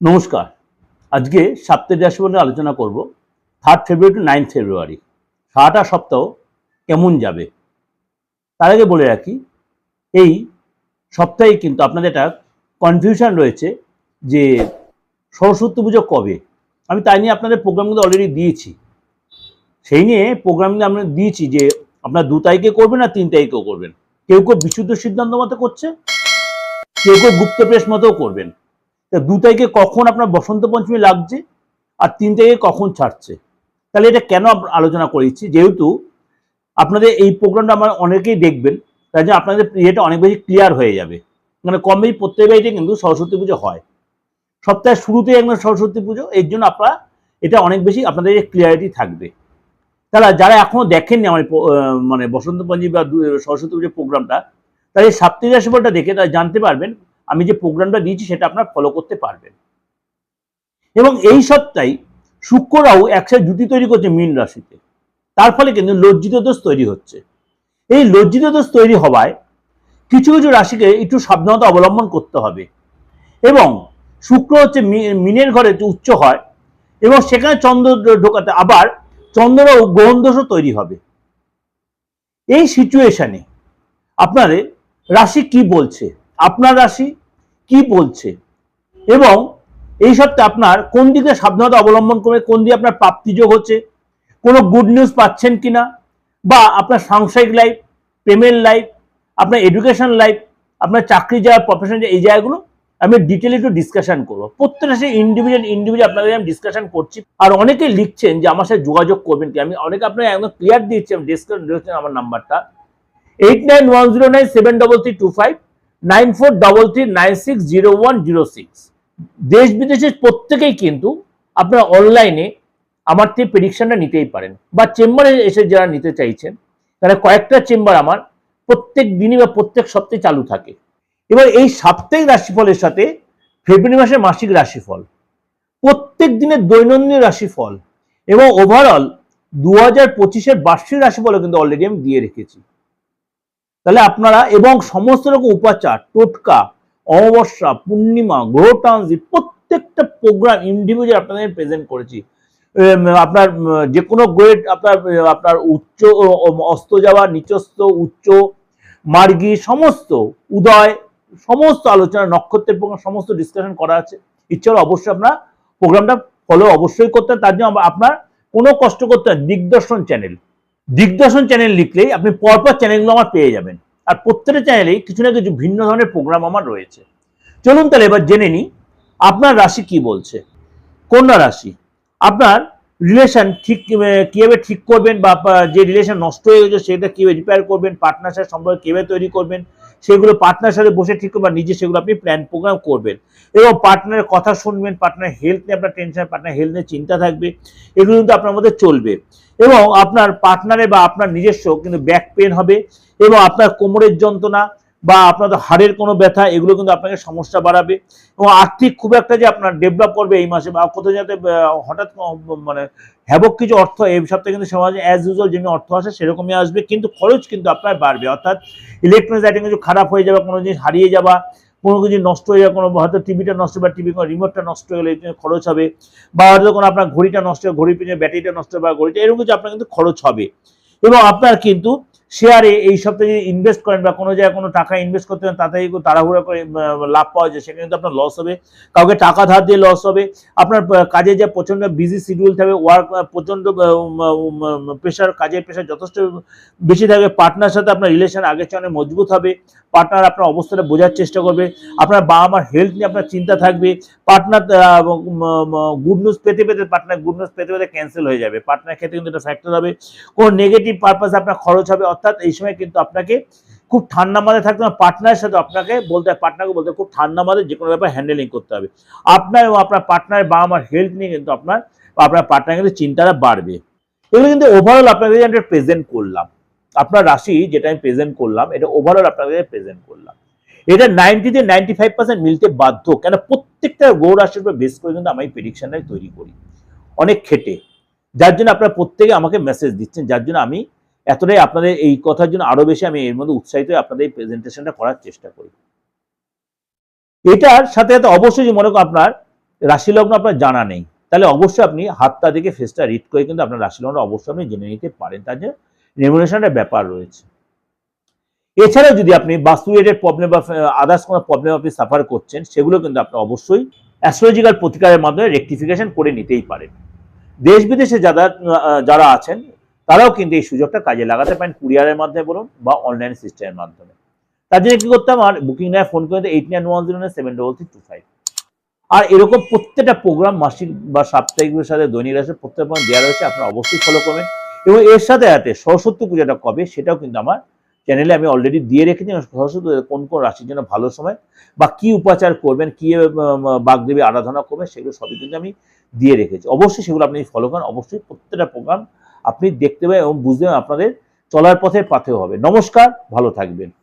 নমস্কার। আজকে সাপ্তাহিক রাশি নিয়ে আলোচনা করব। Third February to ninth February সারাটা সপ্তাহ কেমন যাবে? তার আগে বলে রাখি, এই সপ্তাহে কিন্তু আপনাদের একটা কনফিউশন রয়েছে যে সরস্বতী পুজো কবে? আমি তাই নিয়ে আপনাদের প্রোগ্রামগুলো অলরেডি দিয়েছি। সেই নিয়ে প্রোগ্রামগুলো আমরা দিয়েছি যে আপনার দু তারিখে করবেন আর তিন তারিখেও করবেন। কেউ কেউ বিশুদ্ধ সিদ্ধান্ত মতো করছে, কেউ কেউ গুপ্ত প্রেস মতো করবেন। তা দু তারিখে কখন আপনার বসন্ত পঞ্চমী লাগছে আর তিন তারিখে কখন ছাড়ছে? তাহলে এটা কেন আলোচনা করেছি? যেহেতু আপনাদের এই প্রোগ্রামটা আমার অনেকেই দেখবেন, তাই জন্য আপনাদের ইয়েটা অনেক বেশি ক্লিয়ার হয়ে যাবে। মানে কম বেশি প্রত্যেক বাড়িতে কিন্তু সরস্বতী পুজো হয়। সপ্তাহের শুরুতেই একদম সরস্বতী পুজো, এর জন্য আপনারা এটা অনেক বেশি আপনাদের ক্লিয়ারিটি থাকবে। তাহলে যারা এখনও দেখেননি আমার মানে বসন্ত পঞ্চমী বা সরস্বতী পুজোর প্রোগ্রামটা এই সাপ্তাহিক রাশিফলটা দেখে তারা জানতে পারবেন আমি যে প্রোগ্রামটা দিয়েছি সেটা আপনারা ফলো করতে পারবেন। এবং এই সপ্তাহে শুক্ররাও একসাথে জুটি তৈরি করছে মীন রাশিতে। তার ফলে কিন্তু লজ্জিত দোষ তৈরি হচ্ছে। এই লজ্জিত দোষ তৈরি হওয়ায় কিছু কিছু রাশিকে একটু সাবধানতা অবলম্বন করতে হবে। এবং শুক্র হচ্ছে মিনের ঘরে উচ্চ হয় এবং সেখানে চন্দ্র ঢোকাতে আবার চন্দ্র ও গ্রহণ দোষও তৈরি হবে। এই সিচুয়েশনে আপনাদের রাশি কি বলছে? আপনার রাশি কি বলছে? এবং এই সপ্তাহে আপনার কোন দিকে সাবধানতা অবলম্বন করে কোন দিকে আপনার প্রাপ্তিযোগ হচ্ছে? কোনো গুড নিউজ পাচ্ছেন কিনা? বা আপনার সাংসারিক লাইফ প্রেমের লাইফ আপনার এডুকেশন লাইফ আপনার চাকরি যাওয়ার প্রফেশন এই জায়গাগুলো আমি ডিটেলে একটু ডিসকাশন করব। প্রত্যেকটা সেই ইন্ডিভিজুয়াল ইন্ডিভিজুয়াল আপনাদের আমি ডিসকাশন করছি। আর অনেকে লিখছেন যে আমার সাথে যোগাযোগ করবেন কি? আমি অনেকে আপনাকে একদম ক্লিয়ার দিচ্ছি আমি ডিসকাশন আমার নাম্বারটা eight nine one zero nine seven double three two five nine দেশ বিদেশের প্রত্যেকেই কিন্তু আপনারা অনলাইনে আমার থেকে প্রেডিকশনটা নিতেই পারেন। বা চেম্বারে এসে যারা নিতে চাইছেন তাহলে কয়েকটা চেম্বার আমার প্রত্যেক দিনই বা প্রত্যেক সপ্তাহে চালু থাকে। এবার এই সাপ্তাহিক রাশিফলের সাথে ফেব্রুয়ারি মাসের মাসিক রাশিফল, প্রত্যেক দিনের দৈনন্দিন রাশিফল এবং ওভারঅল দু হাজার পঁচিশের বার্ষিক রাশিফলও কিন্তু অলরেডি আমি দিয়ে রেখেছি। তাহলে আপনারা এবং সমস্ত রকম উপাচার, টোটকা, অমাবস্যা, পূর্ণিমা, গ্রহ ট্রানজিট প্রত্যেকটা প্রোগ্রাম ইন্ডিভিজুয়াল আপনাদের প্রেজেন্ট করেছি আপনার যে কোনো গ্রেড আপনার আপনার উচ্চ অস্ত যাওয়া নিচস্থ উচ্চ, মার্গী, সমস্ত উদয়, সমস্ত আলোচনা, নক্ষত্রের প্রোগ্রাম সমস্ত ডিসকাশন করা আছে ইচ্ছে হলে অবশ্যই আপনার প্রোগ্রামটা ফলো অবশ্যই করতে। তার জন্য আপনার কোনো কষ্ট করতে। দিগদর্শন চ্যানেল দিগদর্শন চ্যানেল লিখলেই আপনি পরপর চ্যানেলগুলো আমার পেয়ে যাবেন। আর প্রত্যেকটা চ্যানেলেই কিছু না কিছু ভিন্ন ধরনের প্রোগ্রাম আমার রয়েছে। চলুন তাহলে এবার জেনে নিই, আপনার রাশি কি বলছে? কন্যা রাশি। আপনার রিলেশন ঠিক কীভাবে ঠিক করবেন বা যে রিলেশন নষ্ট হয়ে গেছে সেটা কীভাবে রিপেয়ার করবেন পার্টনার সাথে সম্পর্ক কীভাবে তৈরি করবেন, সেগুলো পার্টনার সাথে বসে ঠিক করবেন নিজে সেগুলো আপনি প্ল্যান প্রোগ্রাম করবেন। এবং পার্টনারের কথা শুনবেন পার্টনার হেলথ নিয়ে আপনার টেনশন পার্টনার হেলথ নিয়ে চিন্তা থাকবে, এগুলো কিন্তু আপনার মধ্যে চলবে। এবং আপনার পার্টনারে বা আপনার নিজস্ব কিন্তু ব্যাক পেন হবে এবং আপনার কোমরের যন্ত্রণা বা আপনাদের হাড়ের কোনো ব্যথা, এগুলো কিন্তু আপনাকে সমস্যা বাড়াবে। এবং আর্থিক খুব একটা যে আপনার ডেভেলপ করবে এই মাসে বা কোথাও যাতে হঠাৎ মানে হ্যাবক কিছু অর্থ এই সপ্তাহে কিন্তু সমাজে অ্যাজ ইউজুয়াল যেমনি অর্থ আসে সেরকমই আসবে, কিন্তু খরচ কিন্তু আপনার বাড়বে। অর্থাৎ ইলেকট্রনিক্স আইটেম কিছু খারাপ হয়ে যাবে, কোনো জিনিস হারিয়ে যাওয়া, কোনো কিছু নষ্ট হয়ে যাবে কোনো হয়তো টিভিটা নষ্ট বা টিভি কোনো রিমোটটা নষ্ট হয়ে গেলে জন্য খরচ হবে, বা হয়তো কোনো আপনার ঘড়িটা নষ্ট হয়ে ঘড়ির পিছনে ব্যাটারিটা নষ্ট হবে বা ঘড়িটা, এরকম কিছু আপনার কিন্তু খরচ হবে। এবং আপনার কিন্তু শেয়ারে এই সপ্তাহে যদি ইনভেস্ট করেন বা কোনো জায়গায় কোনো টাকা ইনভেস্ট করতে পারেন তাতে তাড়াহুড়া করে লাভ পাওয়া যায়। সেখানে কিন্তু আপনার লস হবে। কাউকে টাকা ধার দিয়ে লস হবে। আপনার কাজে যা প্রচণ্ড বিজি শিডিউল থাকবে ওয়ার্ক প্রচণ্ড প্রেশার কাজের প্রেশার যথেষ্ট বেশি থাকবে পার্টনার সাথে আপনার রিলেশন আগের চেয়ে অনেক মজবুত হবে। পার্টনার আপনার অবস্থাটা বোঝার চেষ্টা করবে। আপনার বাবা মার হেলথ নিয়ে আপনার চিন্তা থাকবে। পার্টনার গুড নিউজ পেতে পেতে পার্টনার গুড নিউজ পেতে পেতে ক্যান্সেল হয়ে যাবে। পার্টনার ক্ষেত্রে কিন্তু এটা ফ্যাক্টর হবে। কোনো নেগেটিভ পারপাস আপনার খরচ হবে অর্থাৎ এই সময় কিন্তু আপনাকে খুব ঠান্ডা মাথায় থাকতে হবে। পার্টনারের সাথে আপনাকে বলতে হয়, পার্টনারকে বলতে খুব ঠান্ডা মাথায় যে কোনো ব্যাপার হ্যান্ডেলিং করতে হবে। আপনার এবং আপনার পার্টনারের বাবা মার হেলথ নিয়ে কিন্তু আপনার আপনার পার্টনার কিন্তু চিন্তাটা বাড়বে। এগুলো কিন্তু ওভারঅল আপনাদের আমি প্রেজেন্ট করলাম। আপনার রাশি যেটা আমি প্রেজেন্ট করলাম, এটা ওভারঅল আপনাদের প্রেজেন্ট করলাম। এটা নাইনটিতে নাইনটি ফাইভ পার্সেন্ট মিলতে বাধ্য, কেন প্রত্যেকটা গৌ রাশির উপর বেস করে কিন্তু আমি প্রেডিকশনটাই তৈরি করি। অনেক খেটে যার জন্য আপনারা প্রত্যেকে আমাকে মেসেজ দিচ্ছেন, যার জন্য আমি এতটাই আপনাদের এই কথার জন্য আরও বেশি আমি এর মধ্যে উৎসাহিত আপনাদের এই প্রেজেন্টেশনটা করার চেষ্টা করি। এটার সাথে সাথে অবশ্যই যে মনে করো আপনার রাশি লগ্ন আপনার জানা নেই, তাহলে অবশ্যই আপনি হাতটা দেখে ফেসটা রিড করে কিন্তু আপনার রাশি লগ্ন অবশ্যই আপনি জেনে নিতে পারেন, তার যে রেমুনেশনের ব্যাপার রয়েছে। এছাড়াও যদি আপনি বাস্তু রিলেটেড প্রবলেম বা আদার্স কোনো প্রবলেম আপনি সাফার করছেন, সেগুলো কিন্তু আপনি অবশ্যই অ্যাস্ট্রোলজিক্যাল প্রতিকারের মাধ্যমে রেকটিফিকেশন করে নিতেই পারেন। দেশ বিদেশে যারা যারা আছেন তারাও কিন্তু এই সুযোগটা কাজে লাগাতে পারেন কুরিয়ারের মাধ্যমে বলুন বা অনলাইন সিস্টেমের মাধ্যমে। তার জন্য কি করতে আমার বুকিং নেয় ফোন করে eight nine one zero seven double three two five আর এরকম প্রত্যেকটা প্রোগ্রাম মাসিক বা সাপ্তাহিকের সাথে দৈনিক রাশি প্রত্যেক প্রোগ্রাম দেওয়া রয়েছে, আপনারা অবশ্যই ফলো করবেন। এবং এর সাথে সাথে সরস্বতী পূজাটা কবে সেটাও কিন্তু আমার চ্যানেলে আমি অলরেডি দিয়ে রেখেছি সরস্বতী কোন কোন রাশির জন্য ভালো সময় বা কি উপাচার করবেন, কি বাগদেবী আরাধনা করবেন, সেগুলো সবই কিন্তু আমি দিয়ে রেখেছি। অবশ্যই সেগুলো আপনি ফলো করেন। অবশ্যই প্রত্যেকটা প্রোগ্রাম আপনি দেখতে পাবেন এবং বুঝতে আপনাদের চলার পথে পাথেও হবে। নমস্কার ভালো থাকবেন।